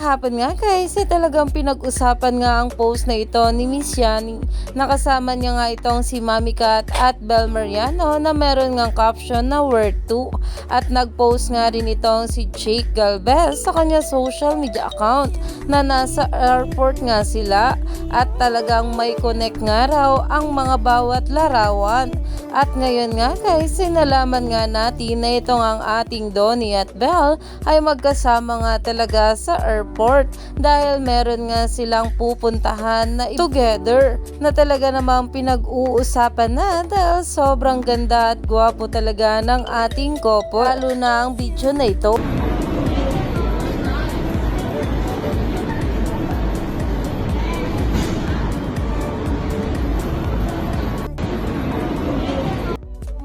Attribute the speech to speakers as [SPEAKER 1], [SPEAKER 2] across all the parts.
[SPEAKER 1] Kahapon nga guys, eh, talagang pinag-usapan nga ang post na ito ni Miss Yani. Nakasama niya nga itong si Mami Kat at Bel Mariano na meron nga caption na worth 2. At nag-post nga rin itong si Jake Galvez sa kanya social media account na nasa airport nga sila at talagang may connect nga raw ang mga bawat larawan. At ngayon nga guys, sinalaman nga natin na itong ang ating Donnie at Belle ay magkasama nga talaga sa airport dahil meron nga silang pupuntahan na together na talaga namang pinag-uusapan na dahil sobrang ganda at gwapo talaga ng ating couple lalo na ang video na ito.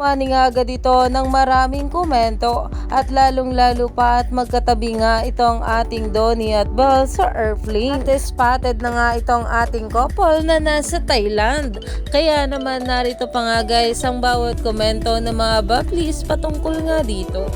[SPEAKER 1] Umani nga agad ito ng maraming komento at lalong-lalo pa at magkatabi nga itong ating Donnie at Belle sa airplane. At spotted na nga itong ating couple na nasa Thailand. Kaya naman narito pa nga guys ang bawat komento ng mga bablis patungkol nga dito.